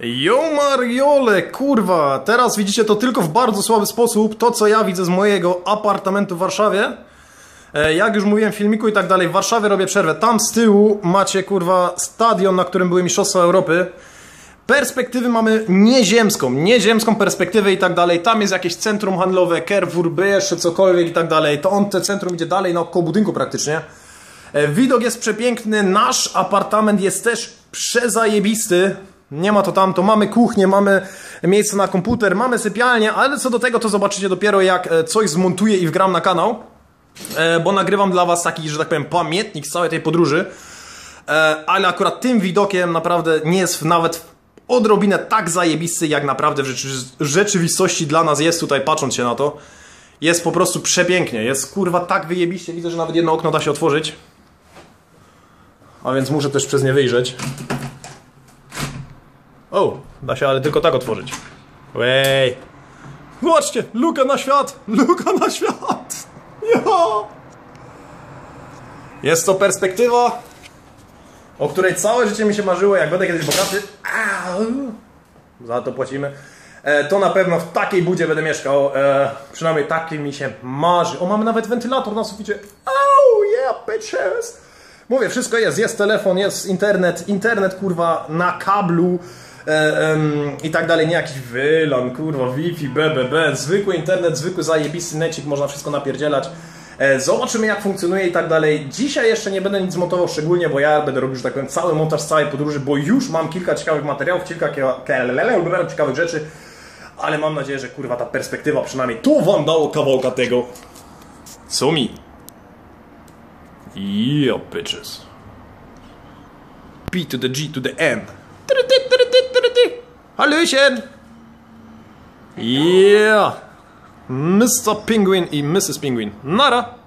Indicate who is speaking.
Speaker 1: Jo Mariole, kurwa, teraz widzicie to tylko w bardzo słaby sposób, to co ja widzę z mojego apartamentu w Warszawie. E, Jak już mówiłem w filmiku i tak dalej, w Warszawie robię przerwę. Tam z tyłu macie, kurwa, stadion, na którym były Mistrzostwa Europy. Perspektywy mamy nieziemską, nieziemską perspektywę i tak dalej. Tam jest jakieś centrum handlowe, Carrefour, by jeszcze cokolwiek i tak dalej. To on, te centrum idzie dalej, naokoło budynku praktycznie. E, Widok jest przepiękny, nasz apartament jest też przezajebisty. Nie ma to tamto, mamy kuchnię, mamy miejsce na komputer, mamy sypialnię, ale co do tego to zobaczycie dopiero jak e, coś zmontuję i wgram na kanał. E, Bo nagrywam dla was taki, że tak powiem, pamiętnik z całej tej podróży. E, Ale akurat tym widokiem naprawdę nie jest nawet odrobinę tak zajebisty, jak naprawdę w rzeczy- rzeczywistości dla nas jest tutaj, patrząc się na to. Jest po prostu przepięknie, jest kurwa tak wyjebiście, widzę, że nawet jedno okno da się otworzyć. A więc muszę też przez nie wyjrzeć. O, da się ale tylko tak otworzyć. Wej. Zobaczcie, luka na świat, luka na świat. Ja. Jest to perspektywa, o której całe życie mi się marzyło, jak będę kiedyś bogaty. Au. Za to płacimy. E, to na pewno w takiej budzie będę mieszkał. E, przynajmniej taki mi się marzy. O, mamy nawet wentylator na suficie. Oh yeah, bitches! Mówię, wszystko jest. Jest telefon, jest internet. Internet, kurwa, na kablu. E, em, I tak dalej, nie jakiś wylan, kurwa, Wi-Fi, BBB, zwykły internet, zwykły zajebisty necik, można wszystko napierdzielać. E, Zobaczymy jak funkcjonuje i tak dalej. Dzisiaj jeszcze nie będę nic montował szczególnie, bo ja będę robił, że tak powiem, cały montaż z całej podróży, bo już mam kilka ciekawych materiałów, kilka kilka ciekawych rzeczy, ale mam nadzieję, że kurwa ta perspektywa przynajmniej tu wam dało kawałka tego, co mi. Yeah, bitches. P to the G to the M. Yeah! Mr. Penguin i Mrs. Penguin. Nara!